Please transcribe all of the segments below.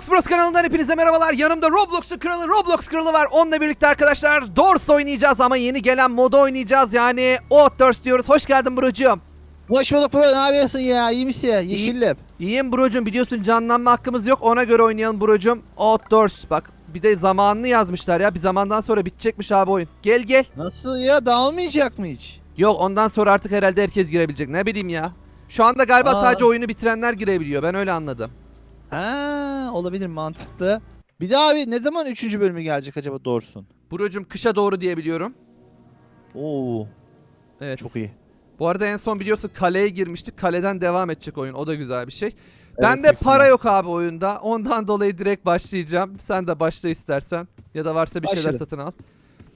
Roblox Bros kanalından hepinize merhabalar. Yanımda Roblox'un kralı Roblox kralı var. Onunla birlikte arkadaşlar Doors oynayacağız ama yeni gelen moda oynayacağız. Yani Outdoors diyoruz. Hoş geldin brocuğum. Hoş bulduk bro ne yapıyorsun ya iyi misin yeşillim. İyiyim brocuğum biliyorsun canlanma hakkımız yok. Ona göre oynayalım brocuğum. Outdoors bak bir de zamanını yazmışlar ya. Bir zamandan sonra bitecekmiş abi oyun. Gel gel. Nasıl ya dağılmayacak mı hiç? Yok ondan sonra artık herhalde herkes girebilecek. Ne bileyim ya. Şu anda galiba Aa. sadece oyunu bitirenler girebiliyor. Ben öyle anladım. Ha olabilir mantıklı. Bir daha abi ne zaman 3. bölümü gelecek acaba doğrusun? Brocuğum kışa doğru diye biliyorum. Oo Evet. çok iyi. Bu arada en son biliyorsun kaleye girmiştik. Kaleden devam edecek oyun. O da güzel bir şey. Evet, Bende büyük para yok abi oyunda. Ondan dolayı direkt başlayacağım. Sen de başla istersen. Ya da varsa bir şeyler Başladım. satın al.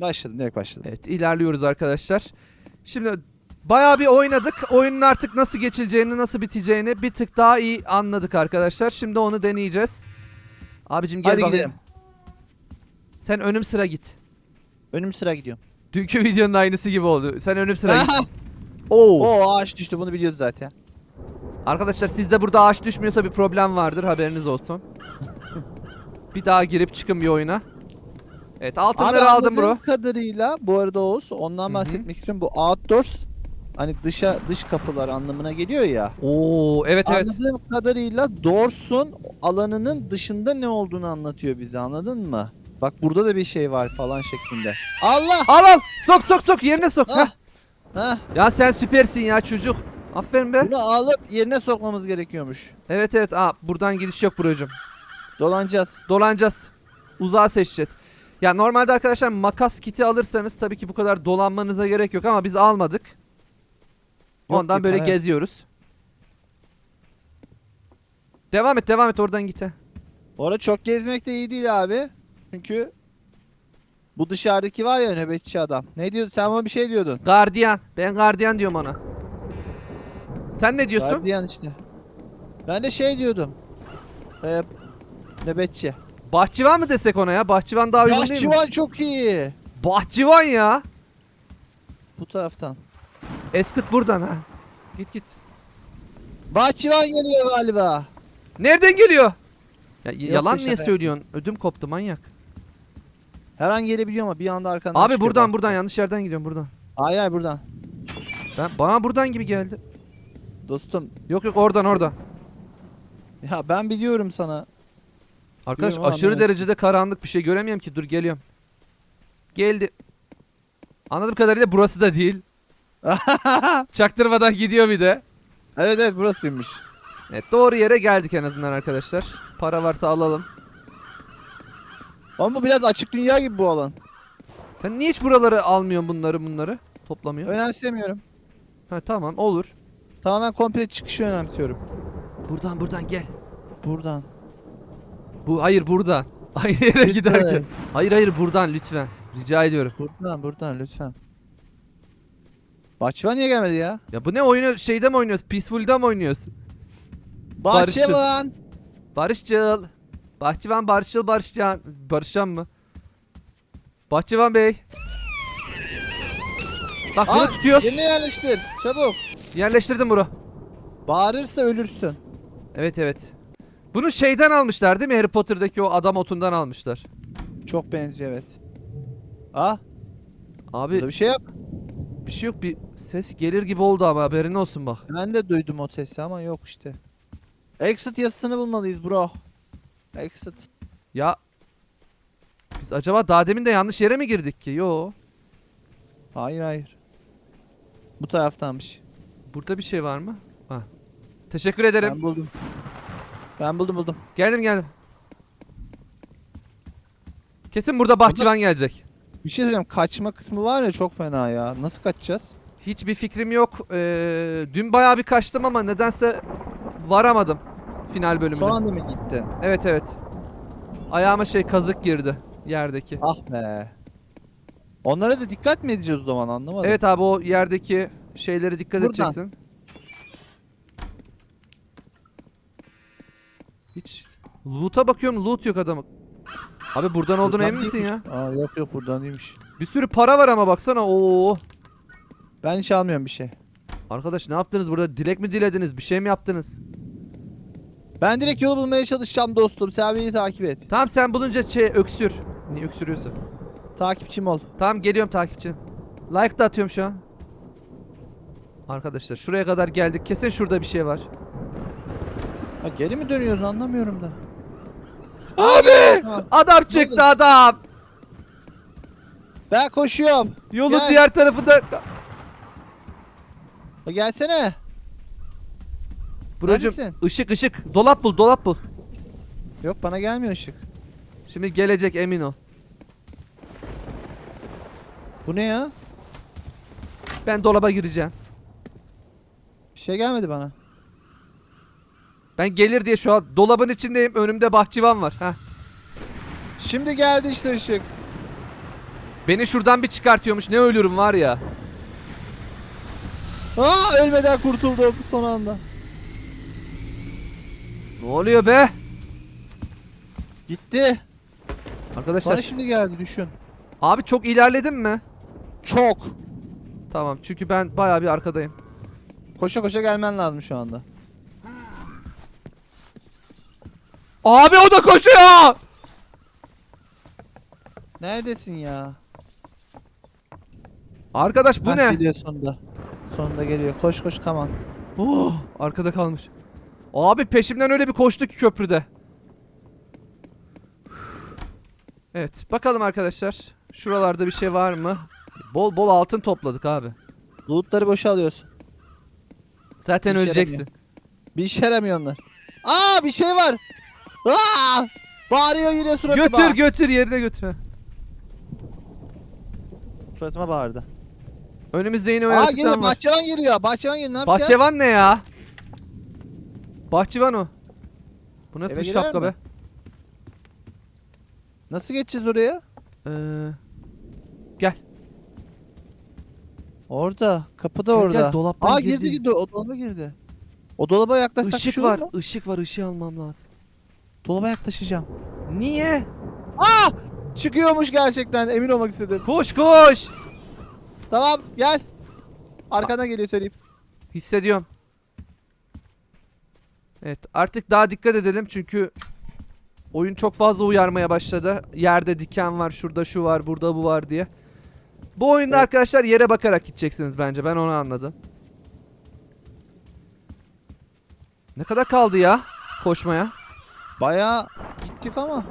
Başladım direkt başladım. Evet ilerliyoruz arkadaşlar. Şimdi bayağı bir oynadık. Oyunun artık nasıl geçileceğini, nasıl biteceğini bir tık daha iyi anladık arkadaşlar. Şimdi onu deneyeceğiz. Abicim gel Hadi bakayım. gidelim. Sen önüm sıra git. Önüm sıra gidiyorum. Dünkü videonun aynısı gibi oldu. Sen önüm sıra git. Oo. Oo ağaç düştü bunu biliyoruz zaten. Arkadaşlar sizde burada ağaç düşmüyorsa bir problem vardır haberiniz olsun. bir daha girip çıkın bir oyuna. Evet altınları Abi aldım bro. anladığım kadarıyla bu arada Oğuz ondan bahsetmek istiyorum. Bu outdoors hani dışa dış kapılar anlamına geliyor ya. Oo evet evet. Anladığım kadarıyla Doors'un alanının dışında ne olduğunu anlatıyor bize anladın mı? Bak burada da bir şey var falan şeklinde. Allah! Al al sok sok sok yerine sok. Ah! Heh. Hah, Ya sen süpersin ya çocuk. Aferin be. bunu alıp yerine sokmamız gerekiyormuş. Evet evet aa, buradan gidiş yok brocum. Dolanacağız. Dolanacağız. Uzağa seçeceğiz. Ya normalde arkadaşlar makas kiti alırsanız tabii ki bu kadar dolanmanıza gerek yok ama biz almadık. Ondan böyle evet. geziyoruz. Devam et devam et oradan git. he. Orada çok gezmek de iyi değil abi. Çünkü bu dışarıdaki var ya nöbetçi adam. Ne diyordun? Sen bana bir şey diyordun. Gardiyan. Ben gardiyan diyorum ona. Sen ne diyorsun? Gardiyan işte. Ben de şey diyordum. Ee, nöbetçi. Bahçıvan mı desek ona ya? Bahçıvan daha uygun değil mi? Bahçıvan çok iyi. Bahçıvan ya. Bu taraftan. Eskıt buradan ha. Git git. Bahçıvan geliyor galiba. Nereden geliyor? Ya, yalan niye şaka söylüyorsun? Ödüm koptu manyak. Her an gelebiliyor ama bir anda arkandan Abi çıkıyor buradan bak. buradan yanlış yerden gidiyorum buradan. Hayır hayır buradan. Ben bana buradan gibi geldi. Dostum Yok yok oradan oradan. ya ben biliyorum sana. Arkadaş Duyuyorum, aşırı derecede karanlık bir şey göremiyorum ki. Dur geliyorum. Geldi. Anladığım kadarıyla burası da değil. Çaktırmadan gidiyor bir de. evet evet burasıymış. Evet doğru yere geldik en azından arkadaşlar. Para varsa alalım. Ama bu biraz açık dünya gibi bu alan. Sen niye hiç buraları almıyorsun bunları bunları? Toplamıyor. Önemsemiyorum. Ha tamam olur. Tamamen komple çıkışı önemsiyorum. Buradan buradan gel. Buradan. Bu hayır buradan. Aynı yere giderken. Hayır hayır buradan lütfen. Rica ediyorum. Buradan buradan lütfen. Bahçıvan niye gelmedi ya? Ya bu ne oyunu şeyde mi oynuyoruz? Peaceful'da mı oynuyoruz? Bahçıvan. Barışçıl. Bahçıvan Barışçıl Barışcan. Barışcan mı? Bahçıvan Bey. Bak bunu Aa, tutuyoruz. Yerine yerleştir. Çabuk. Yerleştirdim bro. Bağırırsa ölürsün. Evet evet. Bunu şeyden almışlar değil mi? Harry Potter'daki o adam otundan almışlar. Çok benziyor evet. Ah. Abi Burada bir şey yap. Bir şey yok bir ses gelir gibi oldu ama haberin olsun bak. Ben de duydum o sesi ama yok işte. Exit yazısını bulmalıyız bro. Exit. Ya biz acaba daha demin de yanlış yere mi girdik ki? Yo. Hayır hayır. Bu taraftanmış. Burada bir şey var mı? Ha. Teşekkür ederim. Ben buldum. Ben buldum buldum. Geldim geldim. Kesin burada bahçıvan gelecek. Bir şey söyleyeceğim. Kaçma kısmı var ya çok fena ya. Nasıl kaçacağız? Hiçbir fikrim yok. Ee, dün bayağı bir kaçtım ama nedense varamadım final bölümüne. Son anda mı gittin? Evet evet. Ayağıma şey kazık girdi yerdeki. Ah be. Onlara da dikkat mi edeceğiz o zaman anlamadım. Evet abi o yerdeki şeylere dikkat Buradan. edeceksin. Hiç loot'a bakıyorum loot yok adamın. Abi buradan olduğuna Buradan emin misin ya? değilmiş. Aa, yok yok buradan değilmiş. Bir sürü para var ama baksana. Oo. Ben hiç almıyorum bir şey. Arkadaş ne yaptınız burada? Dilek mi dilediniz? Bir şey mi yaptınız? Ben direkt yolu bulmaya çalışacağım dostum. Sen beni takip et. Tamam sen bulunca şey öksür. Niye öksürüyorsun? Takipçim ol. Tamam geliyorum takipçim. Like da atıyorum şu an. Arkadaşlar şuraya kadar geldik. Kesin şurada bir şey var. Ha, geri mi dönüyoruz anlamıyorum da. Abi! Adam çıktı adam. Ben koşuyorum. Yolun Gel. diğer tarafında. Ha, gelsene. Buracım Neredesin? ışık ışık. Dolap bul dolap bul. Yok bana gelmiyor ışık. Şimdi gelecek emin ol. Bu ne ya? Ben dolaba gireceğim. Bir şey gelmedi bana. Ben gelir diye şu an dolabın içindeyim. Önümde bahçıvan var. Heh. Şimdi geldi işte ışık. Beni şuradan bir çıkartıyormuş. Ne ölürüm var ya. Aa ölmeden kurtuldum son anda. Ne oluyor be? Gitti. Arkadaşlar Bana şimdi geldi düşün. abi çok ilerledin mi? Çok. Tamam çünkü ben bayağı bir arkadayım. Koşa koşa gelmen lazım şu anda. Abi o da koşuyor. Neredesin ya? Arkadaş bu Hah, ne? Geliyor sonunda. Sonunda geliyor. Koş koş kaman. Oh, arkada kalmış. Abi peşimden öyle bir koştu ki köprüde. Evet bakalım arkadaşlar. Şuralarda bir şey var mı? Bol bol altın topladık abi. Lootları boşa alıyorsun. Zaten Bir şey öleceksin. yaramıyor. Bir işe yaramıyor onlar. Aa bir şey var. Aa! Bağırıyor yine suratıma. Götür götür yerine götür. Suratıma bağırdı. Önümüzde yine o Aa geliyor yaratıktan var. bahçıvan geliyor. Bahçıvan geliyor ne yapacağız? Bahçıvan ne ya? Bahçıvan o. Bu nasıl Eve bir girer şapka mi? be? Nasıl geçeceğiz oraya? Ee, gel. Orada. Kapıda Gel, orada. gel, dolaptan Aa girdi. girdi girdi. O dolaba girdi. O dolaba yaklaşsak Işık şu olur var. mu? ışık var. ışığı almam lazım. Dolaba yaklaşacağım. Niye? Aa! Çıkıyormuş gerçekten. Emin olmak istedim. Koş koş. Tamam gel. Arkana geliyor söyleyeyim. Hissediyorum. Evet artık daha dikkat edelim çünkü oyun çok fazla uyarmaya başladı. Yerde diken var, şurada şu var, burada bu var diye. Bu oyunda Evet. arkadaşlar yere bakarak gideceksiniz bence. Ben onu anladım. Ne kadar kaldı ya koşmaya? Bayağı gittik ama.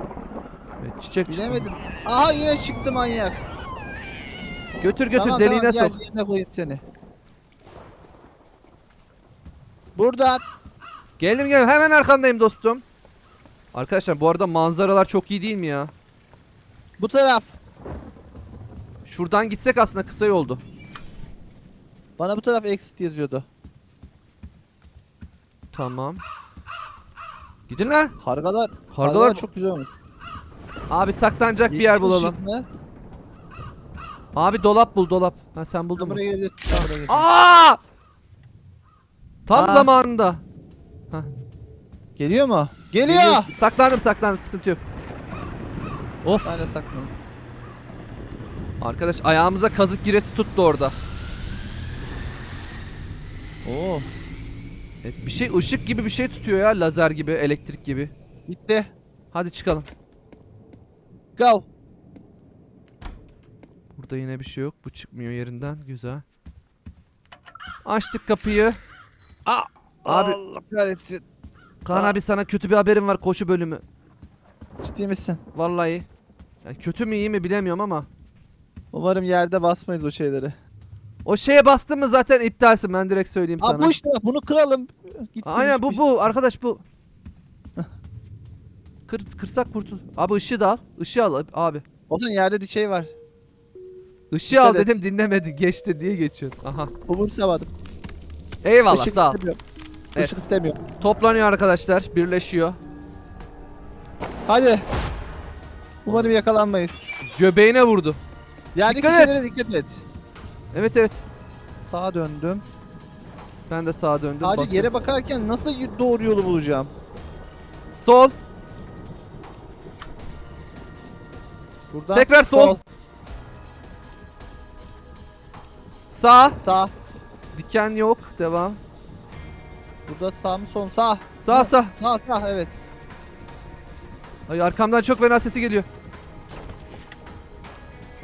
Evet, çiçek. Bilemedim. Aha yine çıktı manyak. Götür götür tamam, deliğine tamam, sok. Yerine koyayım seni. Buradan. Geldim geldim hemen arkandayım dostum. Arkadaşlar bu arada manzaralar çok iyi değil mi ya? Bu taraf. Şuradan gitsek aslında kısa yoldu. Bana bu taraf exit yazıyordu. Tamam. Gidin lan. Kargalar. Kargalar çok güzel olmuş. Abi saklanacak bir yer Yeşil bulalım. Abi dolap bul dolap. Ha sen buldun mu? Aa! Tam Aa. zamanında. Geliyor mu? Geliyor. Geliyor. Saklandım saklandım sıkıntı yok. Of. Ben de. Arkadaş ayağımıza kazık giresi tuttu orada. Oo. Evet, bir şey ışık gibi bir şey tutuyor ya lazer gibi elektrik gibi. Bitti. Hadi çıkalım. Go. Burada yine bir şey yok. Bu çıkmıyor yerinden. Güzel. Açtık kapıyı. Aa. Abi- Allah kahretsin. Kaan Aa. abi sana kötü bir haberim var koşu bölümü. Ciddi misin? Vallahi. Yani kötü mü iyi mi bilemiyorum ama. Umarım yerde basmayız o şeyleri. O şeye bastın mı zaten iptalsin ben direkt söyleyeyim Aa sana. bu işte bunu kıralım. Gitsin Aynen bu hiçbir- bu arkadaş bu. Kır, kırsak kurtul. Abi ışığı da al. Işığı al abi. O zaman yerde bir şey var. Işığı al Dikkat et. dedim dinlemedin. Geçti diye geçiyorsun. Aha. Umursamadım. Eyvallah Işık sağ ol. istemiyorum. Evet. Işık istemiyorum. Toplanıyor arkadaşlar. Birleşiyor. Hadi. Umarım yakalanmayız. Göbeğine vurdu. Yerdeki Dikkat et. şeylere dikkat et. Evet evet. Sağa döndüm. Ben de sağa döndüm. Sadece bakıyorum. yere bakarken nasıl doğru yolu bulacağım? Sol. Buradan Tekrar sol. Sağ. Sağ. Diken yok. Devam. Burada sağ mı sol mu? Sağ. Sağ sağ. Sağ sağ evet. Ay arkamdan çok fena sesi geliyor.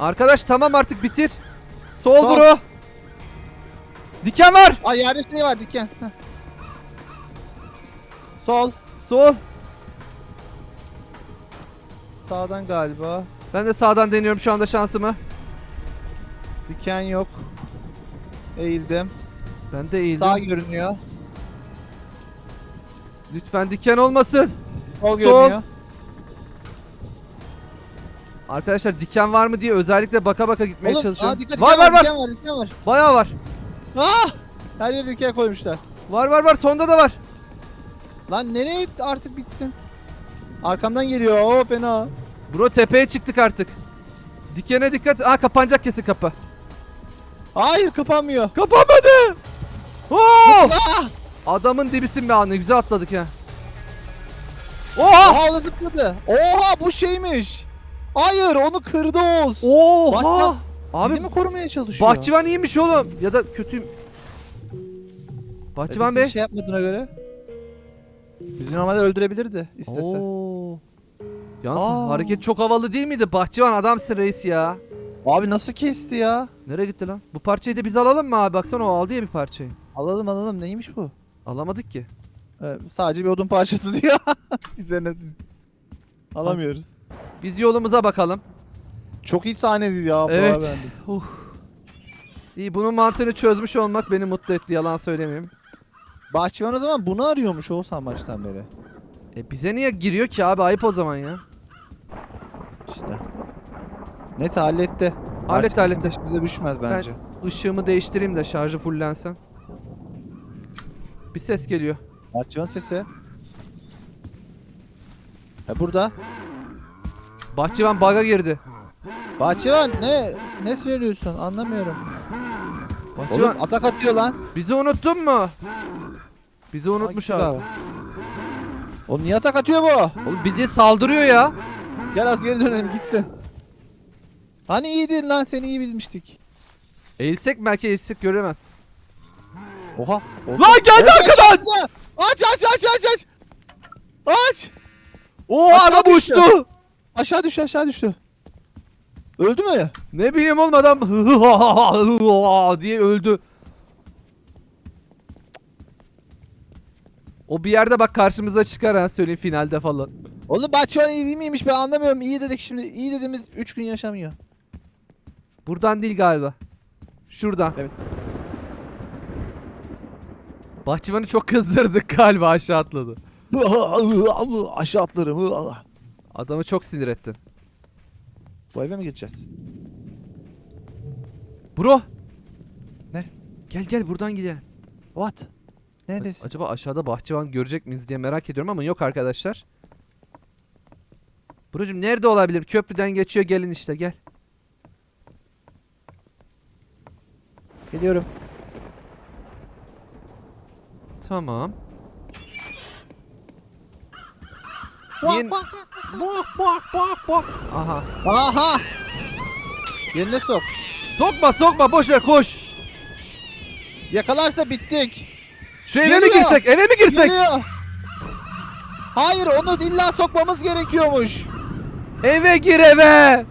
Arkadaş tamam artık bitir. Sol Sol. bro. Diken var. Ay yerde şey var diken. Heh. Sol. Sol. Sağdan galiba. Ben de sağdan deniyorum şu anda şansımı. Diken yok. Eğildim. Ben de eğildim. Sağ görünüyor. Lütfen diken olmasın. Sol Sol. görünüyor. Arkadaşlar diken var mı diye özellikle baka baka gitmeye Oğlum, çalışıyorum. aa, dikkat, var var var. Diken var diken var. Bayağı var. Ah! Her yere diken koymuşlar. Var var var. Sonda da var. Lan nereye gitti artık bitsin. Arkamdan geliyor. Oo fena. Bro tepeye çıktık artık. Dikene dikkat. Aa kapanacak kesin kapı. Hayır kapanmıyor. Kapanmadı. Oo! Ah! Adamın dibisin be anne. Güzel atladık ya. Oha! Oha zıpladı. Oha bu şeymiş. Hayır onu kırdı Oğuz. Oha! Bahçıvan- Abi Bizi mi korumaya çalışıyor? bahçıvan iyiymiş oğlum. Ya da kötüyüm. Bahçıvan Bizi Bey. şey yapmadığına göre. Bizi normalde öldürebilirdi istese. Oo. Yalnız Aa. hareket çok havalı değil miydi? Bahçıvan adamsın reis ya. Abi nasıl kesti ya? Nereye gitti lan? Bu parçayı da biz alalım mı abi? Baksana o aldı ya bir parçayı. Alalım alalım neymiş bu? Alamadık ki. Ee, sadece bir odun parçası diyor. Alamıyoruz. Biz yolumuza bakalım. Çok iyi sahneydi ya. Evet. Uh. İyi bunun mantığını çözmüş olmak beni mutlu etti yalan söylemeyeyim. Bahçıvan o zaman bunu arıyormuş Oğuzhan baştan beri. E bize niye giriyor ki abi ayıp o zaman ya. İşte. Neyse halletti. Halletti. bizim Bize düşmez bence. Işığımı değiştireyim de şarjı fullensin. Bir ses geliyor. Bahçıvan sesi. Ha burada. Bahçıvan bug'a girdi. Bahçıvan ne ne söylüyorsun anlamıyorum. Bahçıvan Oğlum atak atıyor lan. bizi unuttun mu? Bizi unutmuş Hangisi abi. Oğlum niye atak atıyor bu? Oğlum bizi saldırıyor ya. Gel az geri dönelim gitsin. Hani iyiydin lan seni iyi bilmiştik. Eğilsek belki eğilsek göremez. Oha. oldu. Lan geldi Evet, arkadan. Aç aç aç aç aç. Aç. Aşağı adam düştü. uçtu. Aşağı düştü aşağı düştü. Öldü mü? Ne bileyim oğlum adam diye öldü. O bir yerde bak karşımıza çıkar ha söyleyeyim finalde falan. Oğlum bahçıvan iyi miymiş ben anlamıyorum. İyi dedik şimdi. İyi dediğimiz 3 gün yaşamıyor. Buradan değil galiba. Şuradan. Evet. Bahçıvanı çok kızdırdık galiba aşağı atladı. Aşağı atlarım. Adamı çok sinir ettin. Bu eve mi gideceğiz? Bro. Ne? Gel gel buradan gidelim. What? Neredesin? Acaba aşağıda bahçıvan görecek miyiz diye merak ediyorum ama yok arkadaşlar. Brocum nerede olabilir? Köprüden geçiyor gelin işte gel. Geliyorum. Tamam. Bak. Bak bak bak bak. Aha. Aha! Yerine sok. Sokma sokma boş ver koş. Yakalarsa bittik. Şu eve mi Geliyor. girsek? Eve mi girsek? Geliyor. Hayır onu illa sokmamız gerekiyormuş. Eve gir eve.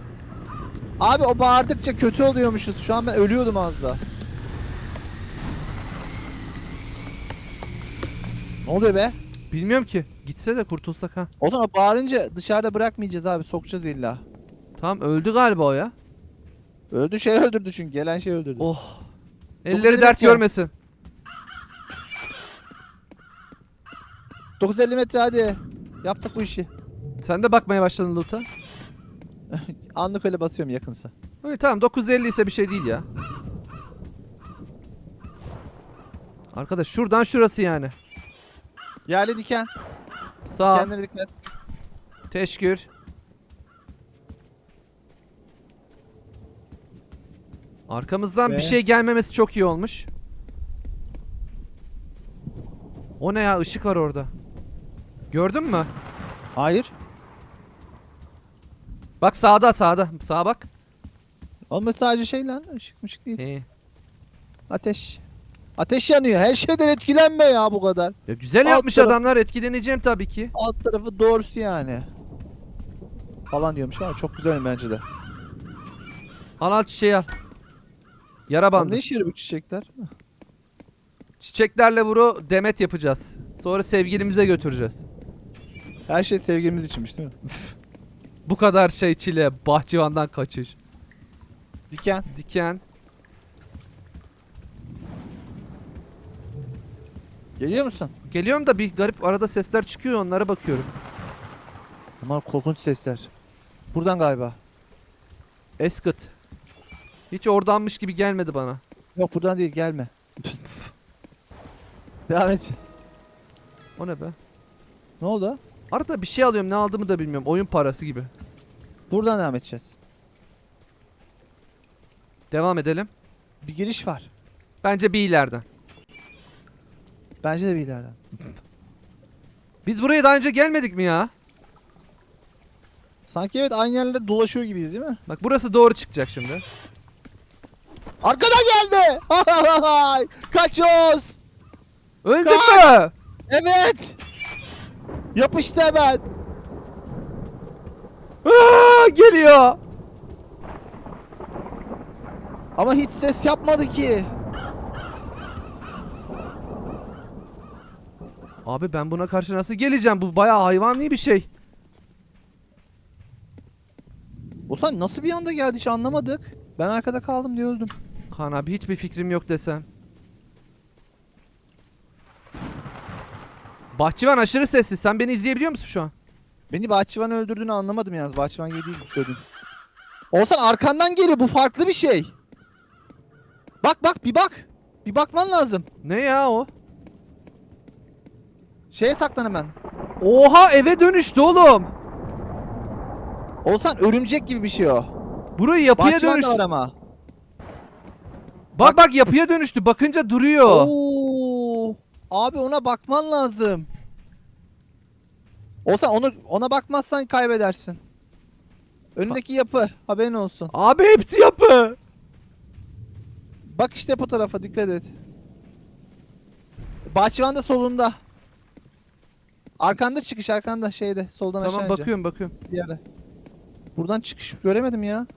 Abi o bağırdıkça kötü oluyormuşuz. Şu an ben ölüyordum az da. Ne oluyor be? Bilmiyorum ki. Gitse de kurtulsak ha. O zaman bağırınca dışarıda bırakmayacağız abi. Sokacağız illa. Tamam öldü galiba o ya. Öldü şey öldürdü çünkü. Gelen şey öldürdü. Oh. Elleri dert metre. görmesin. 950 metre hadi. Yaptık bu işi. Sen de bakmaya başladın loot'a. Anlık öyle basıyorum yakınsa. Öyle tamam 950 ise bir şey değil ya. Arkadaş şuradan şurası yani. Yerli diken. Sağ. Kendine dikkat. Teşekkür. Arkamızdan bir Ve- şey gelmemesi çok iyi olmuş. O ne ya ışık var orada. Gördün mü? Hayır. Bak sağda sağda. Sağa bak. Oğlum sadece şey lan. Işık mışık değil. He. Ateş. Ateş yanıyor. Her şeyden etkilenme ya bu kadar. Ya güzel Alt yapmış taraf- adamlar etkileneceğim tabii ki. Alt tarafı doğrusu yani. Falan diyormuş ama çok güzel bence de. Al al çiçeği al. Yara Lan bandı. Ne işe yarıyor bu çiçekler? Çiçeklerle bunu demet yapacağız. Sonra sevgilimize götüreceğiz. Her şey sevgilimiz içinmiş değil mi? Bu kadar şey çile, bahçıvandan kaçış. Diken. Diken. Geliyor musun? Geliyorum da bir garip arada sesler çıkıyor onlara bakıyorum. Bunlar korkunç sesler. Buradan galiba. Eskıt. Hiç oradanmış gibi gelmedi bana. Yok buradan değil gelme. Devam et. O ne be? Ne oldu? Arada bir şey alıyorum ne aldığımı da bilmiyorum. Oyun parası gibi. Buradan devam edeceğiz. Devam edelim. Bir giriş var. Bence bir ileriden. Bence de bir ileriden. Biz buraya daha önce gelmedik mi ya? Sanki evet aynı yerlerde dolaşıyor gibiyiz değil mi? Bak burası doğru çıkacak şimdi. Arkadan geldi. Kaçıyoruz. Öldük mü? Evet. Yapıştı hemen. Aa, geliyor. Ama hiç ses yapmadı ki. Abi ben buna karşı nasıl geleceğim? Bu bayağı hayvani bir şey. Ozan nasıl bir anda geldi hiç anlamadık. Ben arkada kaldım diye öldüm. Kaan abi hiçbir fikrim yok desem. Bahçıvan aşırı sessiz. Sen beni izleyebiliyor musun şu an? Beni bahçıvan öldürdüğünü anlamadım yalnız. Bahçıvan gibi değil söyledim. Olsan arkandan geliyor bu farklı bir şey. Bak bak bir bak. Bir bakman lazım. Ne ya o? Şeye saklan hemen. Oha eve dönüştü oğlum. Olsan örümcek gibi bir şey o. Burayı yapıya Bahçıvan dönüştü. var ama. Bak bak yapıya dönüştü. Bakınca duruyor. Oo. Abi ona bakman lazım. Olsan onu ona bakmazsan kaybedersin. Önündeki yapı haberin olsun. Abi hepsi yapı. Bak işte bu tarafa dikkat et. Bahçıvan da solunda. Arkanda çıkış arkanda şeyde soldan Tamam aşağı bakıyorum bakıyorum. bir yerde. Buradan çıkış göremedim ya.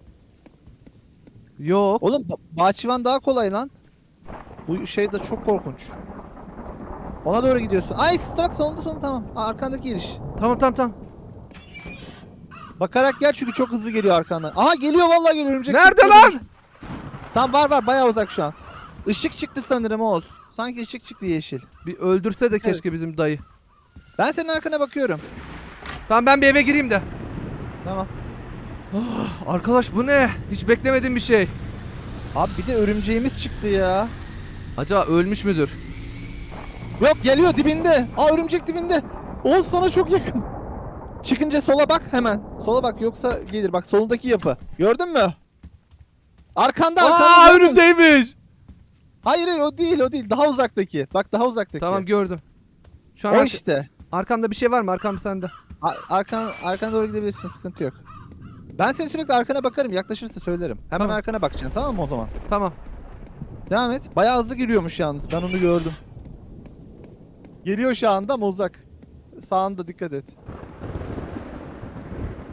Yok. Oğlum ba- bahçıvan daha kolay lan. Bu şey de çok korkunç. Ona doğru gidiyorsun. Ay bak sonunda son tamam. Aa, Arkandaki giriş. Tamam tamam tamam. Bakarak gel çünkü çok hızlı geliyor arkandan. Aha geliyor vallahi geliyor örümcek. Nerede çıktı. lan? Tamam var var bayağı uzak şu an. Işık çıktı sanırım Oğuz. Sanki ışık çıktı yeşil. Bir öldürse de keşke bizim dayı. Ben senin arkana bakıyorum. Tamam ben bir eve gireyim de. Tamam. Arkadaş bu ne? Hiç beklemediğim bir şey. Abi bir de örümceğimiz çıktı ya. Acaba ölmüş müdür? Yok geliyor dibinde. Aa örümcek dibinde. Oğuz sana çok yakın. Çıkınca sola bak hemen. Sola bak yoksa gelir. Bak solundaki yapı. Gördün mü? Arkanda arkanda. Aa gördün. önümdeymiş. Hayır hayır o değil o değil. Daha uzaktaki. Bak daha uzaktaki. Tamam gördüm. Şu an O arka- işte. Arkamda bir şey var mı? Arkam sende. Arkan, arkana doğru gidebilirsin sıkıntı yok. Ben senin sürekli arkana bakarım yaklaşırsa söylerim. Hemen Tamam. arkana bakacaksın tamam mı o zaman? Tamam. Devam et. Bayağı hızlı giriyormuş yalnız ben onu gördüm. Geliyor şu anda ama uzak. Sağında dikkat et.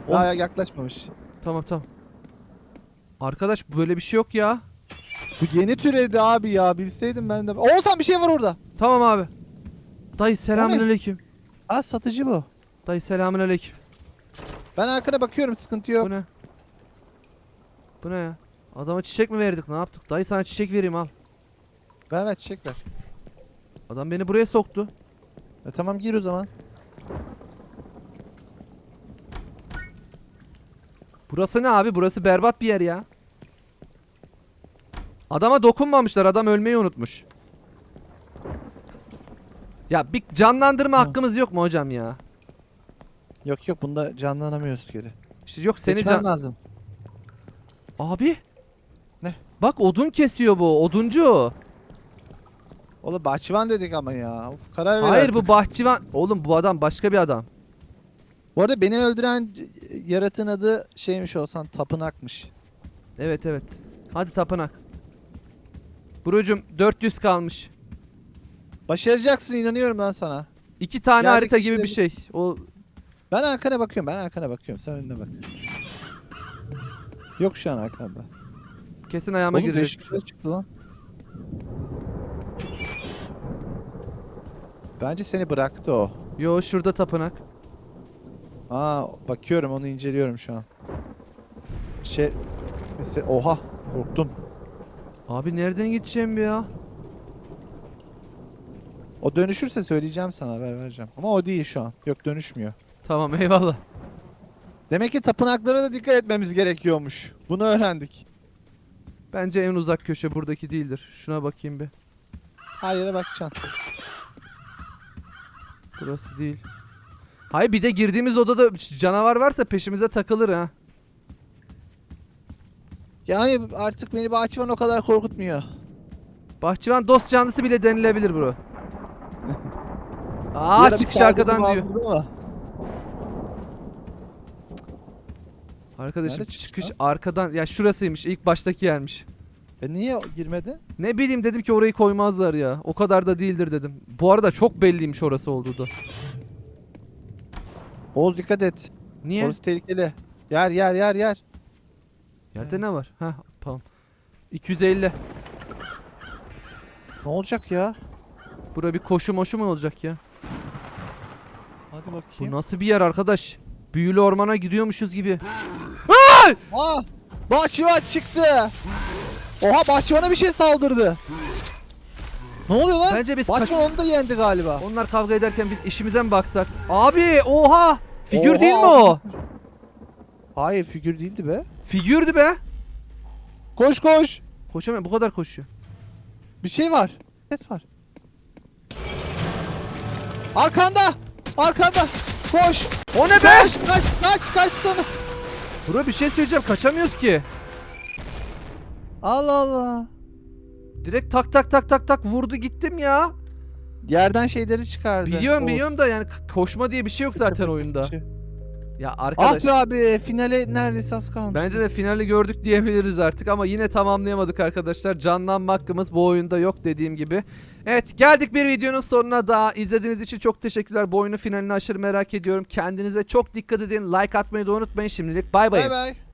Of. Bayağı yaklaşmamış. Tamam tamam. Arkadaş böyle bir şey yok ya. Bu yeni türedi abi ya bilseydim ben de. Oğuzhan bir şey var orada. Tamam abi. Dayı selamünaleyküm. Aa satıcı bu. Dayı selamünaleyküm. Ben arkana bakıyorum sıkıntı yok. Bu ne? Bu ne ya? Adama çiçek mi verdik? Ne yaptık? Dayı sana çiçek vereyim al. Ver ver çiçek ver. Adam beni buraya soktu. E, tamam gir o zaman. Burası ne abi? Burası berbat bir yer ya. Adama dokunmamışlar. Adam ölmeyi unutmuş. Ya bir canlandırma Hı. hakkımız yok mu hocam ya? Yok yok bunda canlanamıyoruz geri. İşte yok seni Geçmen can... lazım. Abi. Ne? Bak odun kesiyor bu. Oduncu. Oğlum bahçıvan dedik ama ya. Of, Karar ver Hayır artık. bu bahçıvan. Oğlum bu adam başka bir adam. Bu arada beni öldüren yaratığın adı şeymiş olsan tapınakmış. Evet evet. Hadi tapınak. Burucum 400 kalmış. Başaracaksın inanıyorum lan sana. İki tane Yerdeki harita gibi bir şey. O Ben arkana bakıyorum ben arkana bakıyorum sen önüne bak. Yok şu an arkanda. kesin ayağıma Oğlum girecek. değişik şeyler çıktı lan. Bence seni bıraktı o. Yo şurada tapınak. Aa bakıyorum onu inceliyorum şu an. Şey mesela oha korktum. Abi nereden gideceğim ya? O dönüşürse söyleyeceğim sana haber vereceğim. Ama o değil şu an. Yok dönüşmüyor. Tamam eyvallah. Demek ki tapınaklara da dikkat etmemiz gerekiyormuş. Bunu öğrendik. Bence en uzak köşe buradaki değildir. Şuna bakayım bir. Yere bakacaksın. Burası değil. Hayır bir de girdiğimiz odada canavar varsa peşimize takılır ha. Yani artık beni bahçıvan o kadar korkutmuyor. Bahçıvan dost canlısı bile denilebilir bro. Aa çıkış arkadan diyor. Arkadaşım Nerede çıkış çıkış lan? arkadan ya şurasıymış ilk baştaki yermiş. E niye girmedi? Ne bileyim dedim ki orayı koymazlar ya. O kadar da değildir dedim. Bu arada çok belliymiş orası olduğu da. Oğuz dikkat et. Niye? Orası tehlikeli. Yer yer yer yer. Yerde ne var? Heh tamam. 250. Ne olacak ya? Bura bir koşu moşu mu olacak ya? Hadi Bu bakayım. nasıl bir yer arkadaş? Büyülü ormana gidiyormuşuz gibi. Aa! Bahçıvan çıktı. Oha bahçıvana bir şey saldırdı. Ne oluyor lan? Bence biz kaç... Bahçıvan onu da yendi galiba. Onlar kavga ederken biz işimize mi baksak? Abi oha! Figür Oha, değil mi o? Hayır figür değildi be. Figürdü be. Koş koş. Koşamıyor bu kadar koşuyor. Bir şey var. Ses var. Arkanda. Arkanda. Koş. O ne be? Kaç kaç kaç kaç sana. Bro bir şey söyleyeceğim kaçamıyoruz ki. Allah Allah. Direkt tak tak tak tak tak vurdu gittim ya. Yerden şeyleri çıkardı. Biliyorum biliyorum da yani koşma diye bir şey yok zaten oyunda. Ya Ah arkadaş be abi finale neredeyse az kalmış. bence de finali gördük diyebiliriz artık ama yine tamamlayamadık arkadaşlar. Canlanma hakkımız bu oyunda yok dediğim gibi. Evet geldik bir videonun sonuna daha. İzlediğiniz için çok teşekkürler. Bu oyunun finalini aşırı merak ediyorum. Kendinize çok dikkat edin. Like atmayı da unutmayın şimdilik. Bay bay. Bay bay.